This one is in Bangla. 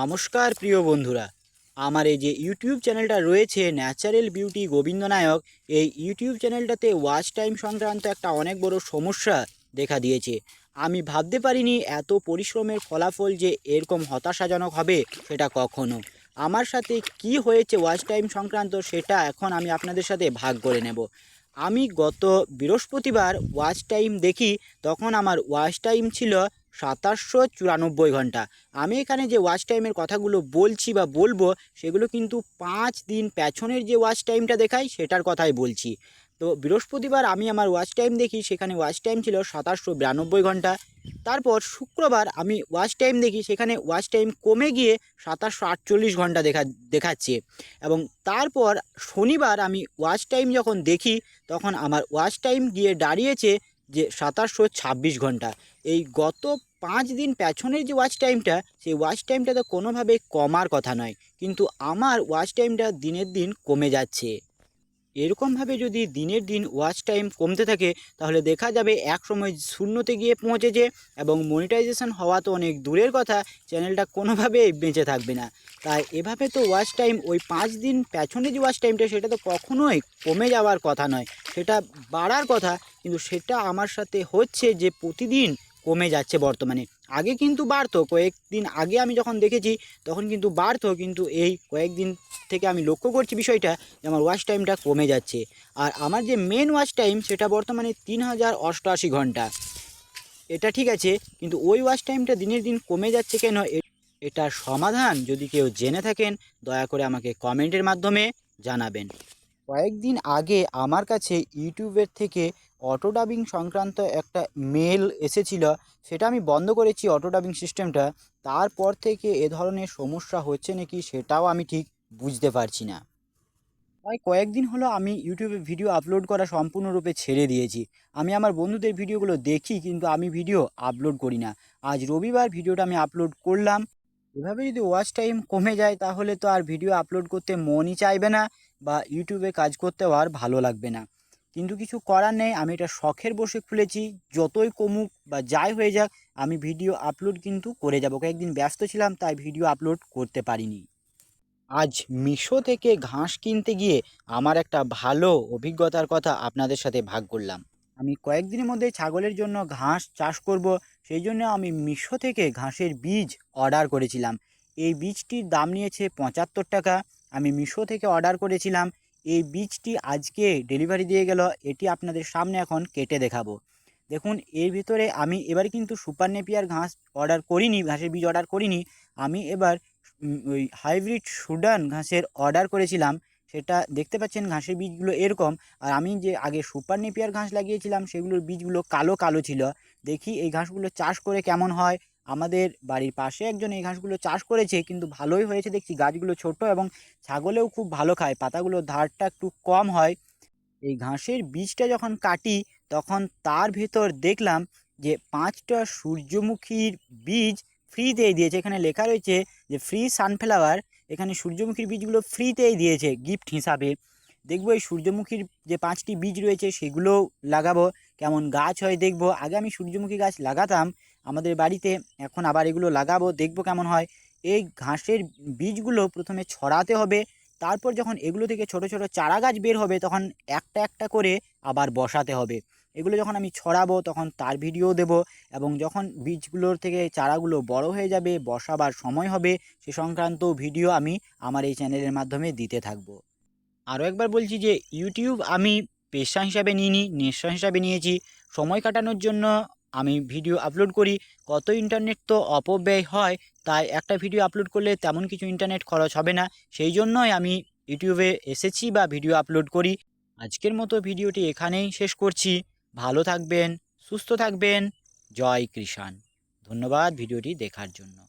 নমস্কার প্রিয় বন্ধুরা। আমার এই যে ইউটিউব চ্যানেলটা রয়েছে ন্যাচারাল বিউটি গোবিন্দ নায়ক এই ইউটিউব চ্যানেলটাতে ওয়াচ টাইম সংক্রান্ত একটা অনেক বড় সমস্যা দেখা দিয়েছে। আমি ভাবতে পারিনি এত পরিশ্রমের ফলাফল যে এরকম হতাশাজনক হবে সেটা কখনো। আমার সাথে কি হয়েছে ওয়াচ টাইম সংক্রান্ত সেটা এখন আমি আপনাদের সাথে ভাগ করে নেব। আমি গত বৃহস্পতিবার ওয়াচ টাইম দেখি, তখন আমার ওয়াচ টাইম ছিল সাতাশশো চুরানব্বই ঘণ্টা। আমি এখানে যে ওয়াচ টাইমের কথাগুলো বলছি বা বলব, সেগুলো কিন্তু পাঁচ দিন পেছনের যে ওয়াচ টাইমটা দেখাই, সেটার কথাই বলছি। তো বৃহস্পতিবার আমি আমার ওয়াচ টাইম দেখি, সেখানে ওয়াচ টাইম ছিল সাতাশশো বিরানব্বই ঘণ্টা। তারপর শুক্রবার আমি ওয়াচ টাইম দেখি, সেখানে ওয়াচ টাইম কমে গিয়ে সাতাশশো আটচল্লিশ ঘণ্টা দেখা, দেখাচ্ছে। এবং তারপর শনিবার আমি ওয়াচ টাইম যখন দেখি, তখন আমার ওয়াচ টাইম গিয়ে দাঁড়িয়েছে যে সাতাশশো ছাব্বিশ ঘণ্টা। এই গত পাঁচ দিন পেছনের যে ওয়াচ টাইমটা সেই ওয়াচ টাইমটা তো কোনোভাবে কমার কথা নয়। কিন্তু আমার ওয়াচ টাইমটা দিনের দিন কমে যাচ্ছে। এরকমভাবে যদি দিনের দিন ওয়াচ টাইম কমতে থাকে, তাহলে দেখা যাবে এক সময় শূন্যতে গিয়ে পৌঁছেছে এবং মনিটাইজেশন হওয়া তো অনেক দূরের কথা চ্যানেলটা কোনোভাবেই বেঁচে থাকবে না। তাই এভাবে তো ওয়াচ টাইম ওই পাঁচ দিন পেছনে যে ওয়াচ টাইমটা সেটা তো কখনোই কমে যাওয়ার কথা নয়। সেটা বাড়ার কথা, কিন্তু সেটা আমার সাথে হচ্ছে যে প্রতিদিন কমে যাচ্ছে বর্তমানে। আগে কিন্তু বাড়তো, কয়েকদিন আগে আমি যখন দেখেছি, তখন কিন্তু বাড়তো, কিন্তু এই কয়েকদিন থেকে আমি লক্ষ্য করছি বিষয়টা যে আমার ওয়াচ টাইমটা কমে যাচ্ছে। আর আমার যে মেন ওয়াচ টাইম সেটা বর্তমানে তিন হাজার অষ্টআশি ঘণ্টা। এটা ঠিক আছে, কিন্তু ওই ওয়াচ টাইমটা দিনের দিন কমে যাচ্ছে কেন? এটার সমাধান যদি কেউ জেনে থাকেন, দয়া করে আমাকে কমেন্টের মাধ্যমে জানাবেন। কয়েকদিন আগে আমার কাছে ইউটিউবের থেকে অটো ডাবিং সংক্রান্ত একটা মেল এসেছিল, সেটা আমি বন্ধ করেছি অটো ডাবিং সিস্টেমটা। তারপর থেকে এ ধরনের সমস্যা হচ্ছে নাকি সেটাও আমি ঠিক বুঝতে পারছি না। প্রায় কয়েকদিন হলো আমি ইউটিউবে ভিডিও আপলোড করা সম্পূর্ণরূপে ছেড়ে দিয়েছি। আমি আমার বন্ধুদের ভিডিওগুলো দেখি, কিন্তু আমি ভিডিও আপলোড করি না। আজ রবিবার ভিডিওটা আমি আপলোড করলাম। এভাবে যদি ওয়াচ টাইম কমে যায়, তাহলে তো আর ভিডিও আপলোড করতে মনই চাইবে না। বা ইউটিউবে কাজ করতেও আর ভালো লাগবে না। কিন্তু কিছু করার নেই, আমি এটা শখের বসে খুলেছি, যতই কমুক বা যাই হয়ে যাক, আমি ভিডিও আপলোড কিন্তু করে যাব। কয়েকদিন ব্যস্ত ছিলাম, তাই ভিডিও আপলোড করতে পারিনি। আজ মিশো থেকে ঘাস কিনতে গিয়ে আমার একটা ভালো অভিজ্ঞতার কথা আপনাদের সাথে ভাগ করলাম। আমি কয়েকদিনের মধ্যে ছাগলের জন্য ঘাস চাষ করব, সেই জন্য আমি মিশো থেকে ঘাসের বীজ অর্ডার করেছিলাম। এই বীজটির দাম নিয়েছে পঁচাত্তর টাকা। আমি মিশো থেকে অর্ডার করেছিলাম। এই বীজটি আজকে ডেলিভারি দিয়ে গেল। এটি আপনাদের সামনে এখন কেটে দেখাবো। দেখুন, এর ভিতরে আমি এবার কিন্তু সুপার নেপিয়ার ঘাস অর্ডার করিনি, ঘাসের বীজ অর্ডার করিনি। আমি এবার ওই হাইব্রিড সুডান ঘাসের অর্ডার করেছিলাম। সেটা দেখতে পাচ্ছেন, ঘাসের বীজগুলো এরকম। আর আমি যে আগে সুপার নেপিয়ার ঘাস লাগিয়েছিলাম, সেগুলোর বীজগুলো কালো কালো ছিল। দেখি এই ঘাসগুলো চাষ করে কেমন হয়। আমাদের বাড়ির পাশে একজন এই ঘাসগুলো চাষ করেছে, কিন্তু ভালোই হয়েছে। দেখছি গাছগুলো ছোট এবং ছাগলেও খুব ভালো খায়। পাতাগুলোর ধারটা একটু কম হয়। এই ঘাসের বীজটা যখন কাটি, তখন তার ভেতর দেখলাম যে পাঁচটা সূর্যমুখীর বীজ ফ্রিতেই দিয়েছে। এখানে লেখা রয়েছে যে, ফ্রি সানফ্লাওয়ার এখানে সূর্যমুখীর বীজগুলো ফ্রিতেই দিয়েছে গিফট হিসাবে। দেখব এই সূর্যমুখীর যে পাঁচটি বীজ রয়েছে সেগুলোও লাগাবো। কেমন গাছ হয় দেখব। আগে আমি সূর্যমুখী গাছ লাগাতাম, আমাদের বাড়িতে। এখন আবার এগুলো লাগাবো, দেখব কেমন হয়। এই ঘাসের বীজগুলো প্রথমে ছড়াতে হবে। তারপর যখন এগুলো থেকে ছোট ছোট চারা গাছ বের হবে, তখন একটা একটা করে আবার বসাতে হবে। এগুলো যখন আমি ছড়াবো, তখন তার ভিডিও দেব এবং যখন বীজগুলোর থেকে চারাগুলো বড় হয়ে যাবে, বসাবার সময় হবে, সে সংক্রান্ত ভিডিও আমি আমার এই চ্যানেলের মাধ্যমে দিতে থাকব। আরও একবার বলছি যে ইউটিউব আমি পেশা হিসাবে নিইনি, নেশা হিসাবে নিয়েছি। সময় কাটানোর জন্য আমি ভিডিও আপলোড করি। কত ইন্টারনেট তো অপব্যয় হয়, তাই একটা ভিডিও আপলোড করলে তেমন কিছু ইন্টারনেট খরচ হবে না। সেই জন্যই আমি ইউটিউবে এসেছি বা ভিডিও আপলোড করি। আজকের মতো ভিডিওটি এখানেই শেষ করছি। ভালো থাকবেন, সুস্থ থাকবেন। জয় কৃষাণ। ধন্যবাদ ভিডিওটি দেখার জন্য।